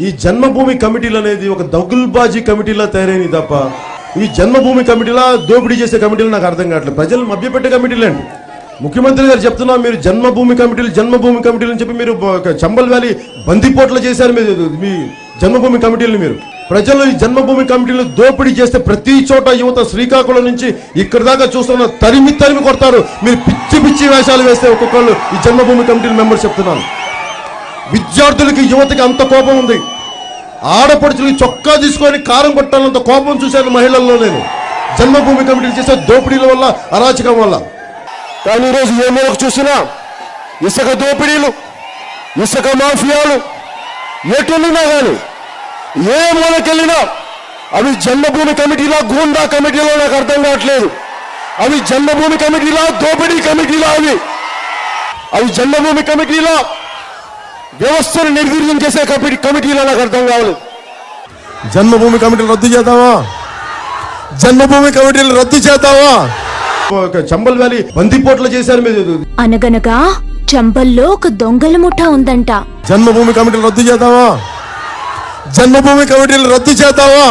ఈ జన్మభూమి కమిటీలు అనేది ఒక దగుల్బాజీ కమిటీలా తయారైంది తప్ప ఇవి జన్మభూమి కమిటీలా దోపిడీ చేసే కమిటీలు నాకు అర్థం కావట్లేదు. ప్రజలు మభ్యపెట్టే కమిటీలు అండి. ముఖ్యమంత్రి గారు చెప్తున్నా మీరు జన్మభూమి కమిటీలు జన్మభూమి కమిటీలు అని చెప్పి మీరు చంబల్ వ్యాలీ బందిపోట్లు చేశారు మీరు మీ జన్మభూమి కమిటీలు మీరు. ప్రజలు ఈ జన్మభూమి కమిటీలు దోపిడీ చేస్తే ప్రతి చోట యువత శ్రీకాకుళం నుంచి ఇక్కడ దాకా చూస్తున్న తరిమి తరిమి కొడతారు. మీరు పిచ్చి పిచ్చి వేషాలు వేస్తే ఒక్కొక్కళ్ళు ఈ జన్మభూమి కమిటీల మెంబర్స్ చెప్తున్నాను. విద్యార్థులకి యువతకి అంత కోపం ఉంది. ఆడపడుచులకి చొక్కా తీసుకొని కారం కొట్టాలంత కోపం చూశాను మహిళల్లో నేను. జన్మభూమి కమిటీలు చేసే దోపిడీల వల్ల అరాచకం వల్ల. కానీ ఈరోజు ఏ మేరకు చూసినా ఇసుక దోపిడీలు ఇసుక మాఫియాలు ఎటున్నా కానీ ఏ మూలకెళ్ళినా అవి జన్మభూమి కమిటీలా గూండా కమిటీలో నాకు అర్థం కావట్లేదు. అవి జన్మభూమి కమిటీలా దోపిడీ కమిటీలా అవి. అవి జన్మభూమి కమిటీలా వ్యవస్థను నిర్వీర్యం చేసే కమిటీ కమిటీలో నాకు అర్థం కావాలి. జన్మభూమి కమిటీలు రద్దు చేద్దామా? జన్మభూమి కమిటీలు రద్దు చేద్దామా? ఒక చంబల్ వ్యాలీ బందిపోట్లు చేశారు మీరు. అనగనగా చంపల్లో ఒక దొంగల ముఠా ఉందంట. జన్మభూమి కమిటీలు రద్దు చేద్దామా? జన్మభూమి కమిటీలు రద్దు చేద్దామా?